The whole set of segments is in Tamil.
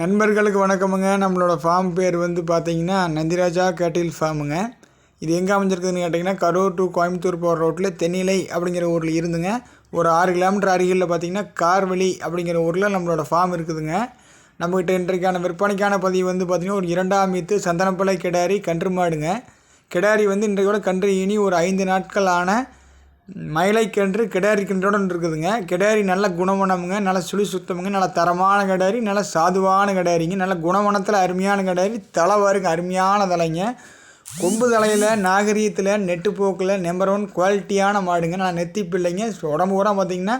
நண்பர்களுக்கு வணக்கமுங்க. நம்மளோட ஃபார்ம் பேர் வந்து பார்த்தீங்கன்னா நந்திராஜா கேட்டில் ஃபார்முங்க இது எங்கே அமைஞ்சிருக்குதுன்னு கேட்டிங்கன்னா கரூர் டு கோயம்புத்தூர் போகிற ரோட்டில் தென்னிலை அப்படிங்கிற ஊரில் இருந்துங்க. ஒரு ஆறு கிலோமீட்டர் அருகில் பார்த்தீங்கன்னா கார்வெளி அப்படிங்கிற ஊரில் நம்மளோட ஃபார்ம் இருக்குதுங்க. நம்மக்கிட்ட இன்றைக்கான விற்பனைக்கான பதிவு வந்து பார்த்திங்கன்னா ஒரு இரண்டாம் மீத்து சந்தனப்பளை கிடாரி கன்று மாடுங்க. கிடாரி வந்து இன்றையோட கன்று இனி ஒரு ஐந்து நாட்கள் ஆன மயிலை கன்று கிடாரி கன்றுடன் இருக்குதுங்க கிடாரி நல்ல குணவனமுங்க நல்ல சுழி சுத்தமுங்க நல்ல தரமான கிடாரி நல்ல சாதுவான கிடாரிங்க நல்ல குணவனத்தில் அருமையான கிடாரி தலை வருங்க அருமையான தலைங்க. கொம்பு தலையில் நாகரீகத்தில் நெட்டுப்போக்கில் நம்பர் ஒன் குவாலிட்டியான மாடுங்க. நல்லா நெத்தி பிள்ளைங்க. உடம்பு கூட பார்த்திங்கன்னா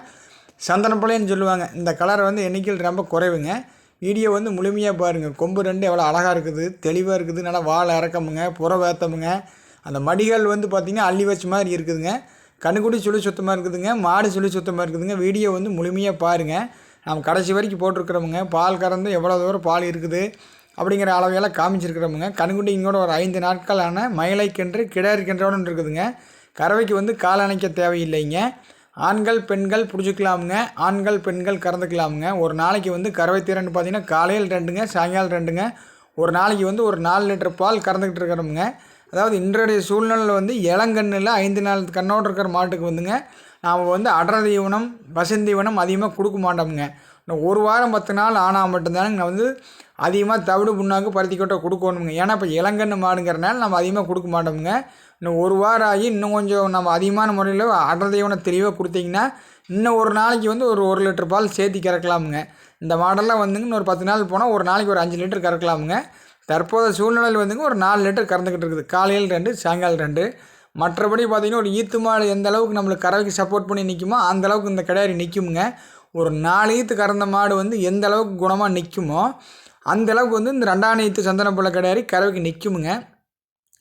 சந்தனப்பிள்ளைன்னு சொல்லுவாங்க. இந்த கலர் வந்து எண்ணிக்கையில் ரொம்ப குறைவுங்க. வீடியோ வந்து முழுமையாக பாருங்கள் கொம்பு ரெண்டு எவ்வளோ அழகாக இருக்குது. தெளிவாக இருக்குது. நல்லா வாழை இறக்கமுங்க புற வேத்தமுங்க. அந்த மடிகள் வந்து பார்த்திங்கன்னா அள்ளி வச்ச மாதிரி இருக்குதுங்க. கண்ணுக்குடி சுழி சுத்தமாக இருக்குதுங்க மாடு சுழி சுத்தமாக இருக்குதுங்க. வீடியோ வந்து முழுமையாக பாருங்கள் நம்ம கடைசி வரைக்கும் போட்டிருக்கிறோமுங்க. பால் கறந்து எவ்வளோ தூரம் பால் இருக்குது அப்படிங்கிற அளவையெல்லாம் காமிச்சிருக்கிறோமுங்க. கண்ணுக்குட்டி இங்கோட ஒரு ஐந்து நாட்களான மயிலை கிணறு கிடாரி கிடாரிக்கென்றோடு இருக்குதுங்க. கறவைக்கு வந்து கால் அணைக்க தேவையில்லைங்க. ஆண்கள் பெண்கள் பிடிச்சிக்கலாமுங்க. ஆண்கள் பெண்கள் கறந்துக்கலாமுங்க. ஒரு நாளைக்கு வந்து கறவை திறன் பார்த்திங்கன்னா காலையில் ரெண்டுங்க சாயங்காலம் ரெண்டுங்க. ஒரு நாளைக்கு வந்து ஒரு நாலு லிட்டர் பால் கறந்துக்கிட்டு இருக்கிறோமுங்க. அதாவது இன்றைய சூழ்நிலையில் வந்து இளங்கண்ணில் ஐந்து நாள் கண்ணோடு இருக்கிற மாட்டுக்கு வந்துங்க. நாம் வந்து அடர் தீவனம் வசந்தீவனம் அதிகமாக கொடுக்க மாட்டோமுங்க. இன்னும் ஒரு வாரம் பத்து நாள் ஆனால் மட்டும்தானங்க நான் வந்து அதிகமாக தவிடு புண்ணாக்கு பருத்தி கொட்டை கொடுக்கணுங்க ஏன்னா இப்போ இளங்கன்று மாடுங்கிறனால நம்ம அதிகமாக கொடுக்க மாட்டோமுங்க. இன்னும் ஒரு வாரம் ஆகி இன்னும் கொஞ்சம் நம்ம அதிகமான முறையில் அடரதீவனம் தெளிவாக கொடுத்தீங்கன்னா இன்னும் ஒரு நாளைக்கு வந்து ஒரு ஒரு லிட்டர் பால் சேர்த்தி கறக்கலாமுங்க. இந்த மாடெல்லாம் வந்துங்க இன்னொரு ஒரு பத்து நாள் போனால் ஒரு நாளைக்கு ஒரு அஞ்சு லிட்டர் கறக்கலாமுங்க. தற்போது சூழ்நிலையில் வந்துங்க ஒரு நாலு லிட்டர் கறந்துக்கிட்டு இருக்குது. காலையில் ரெண்டு சாயங்காலம் ரெண்டு. மற்றபடி பார்த்திங்கன்னா ஒரு ஈத்து மாடு எந்த அளவுக்கு நம்மளுக்கு கறவைக்கு சப்போர்ட் பண்ணி நிற்குமோ அந்த அளவுக்கு இந்த கிடாரி நிற்குமுங்க ஒரு நாலு ஈத்து கறந்த மாடு வந்து எந்த அளவுக்கு குணமாக நிற்குமோ அந்த அளவுக்கு வந்து இந்த ரெண்டாம் ஈத்து சந்தனப்புள்ள கிடாரி கறவைக்கு நிற்குமுங்க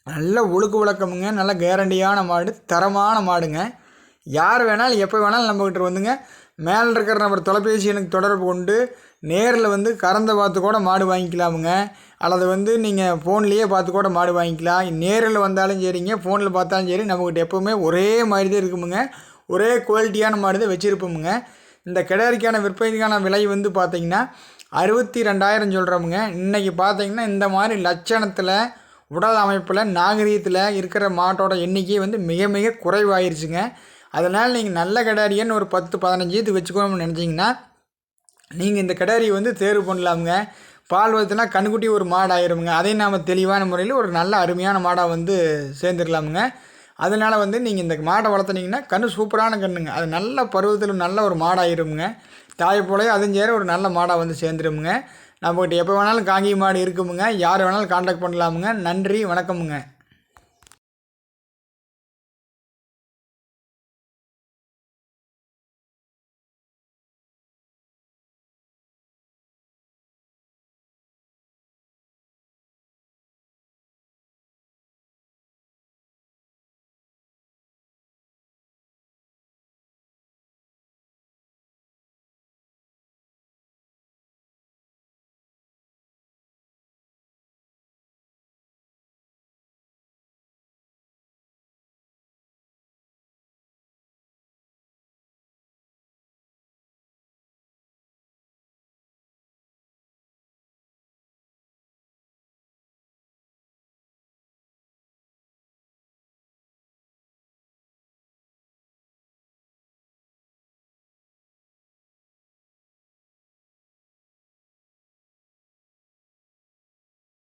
நல்ல ஒழுக்கு விளக்கமுங்க நல்ல கேரண்டியான மாடு தரமான மாடுங்க. யார் வேணாலும் எப்போ வேணாலும் நம்மக்கிட்ட வந்துங்க. மேலே இருக்கிற நம்பர் தொலைபேசி எனக்கு தொடர்பு கொண்டு நேரில் வந்து கறந்த பார்த்து கூட மாடு வாங்கிக்கலாமுங்க. அல்லது வந்து நீங்கள் ஃபோன்லேயே பார்த்து கூட மாடு வாங்கிக்கலாம். நேரில் வந்தாலும் சரிங்க ஃபோனில் பார்த்தாலும் சரி. நம்மக்கிட்ட எப்போவுமே ஒரே மாதிரி தான் இருக்குமுங்க. ஒரே குவாலிட்டியான மாடு தான் வச்சுருப்போமுங்க. இந்த கிடாரிக்கான விற்பனைக்கான விலை வந்து பார்த்திங்கன்னா அறுபத்தி ரெண்டாயிரம் சொல்கிறோமுங்க இன்றைக்கி பார்த்தீங்கன்னா இந்த மாதிரி லட்சணத்தில் உடல் அமைப்பில் நாகரீகத்தில் இருக்கிற மாட்டோட எண்ணிக்கை வந்து மிக மிக குறைவாயிருச்சுங்க. அதனால் நீங்கள் நல்ல கிடாரியன்னு ஒரு பத்து பதினஞ்சு இது வச்சுக்கணும்னு நினச்சிங்கன்னா நீங்கள் இந்த கிடாரியை வந்து தேர்வு பண்ணலாமுங்க. பால் வளர்த்துனா கண்ணுக்குட்டி ஒரு மாடு ஆயிருமுங்க அதையும் நாம் தெளிவான முறையில் ஒரு நல்ல அருமையான மாடாக வந்து சேர்ந்துடலாமுங்க அதனால் வந்து நீங்கள் இந்த மாடை வளர்த்துனீங்கன்னா கன்று சூப்பரான கண்ணுங்க. அது நல்ல பருவத்தில் நல்ல ஒரு மாடாயிருமுங்க. தாயை போலவே அதுவும் சேர ஒரு நல்ல மாடாக வந்து சேர்ந்துருமுங்க. நம்மகிட்ட எப்போ வேணாலும் காங்கி மாடு இருக்குமுங்க. யார் வேணாலும் காண்டாக்ட் பண்ணலாமுங்க. நன்றி வணக்கமுங்க.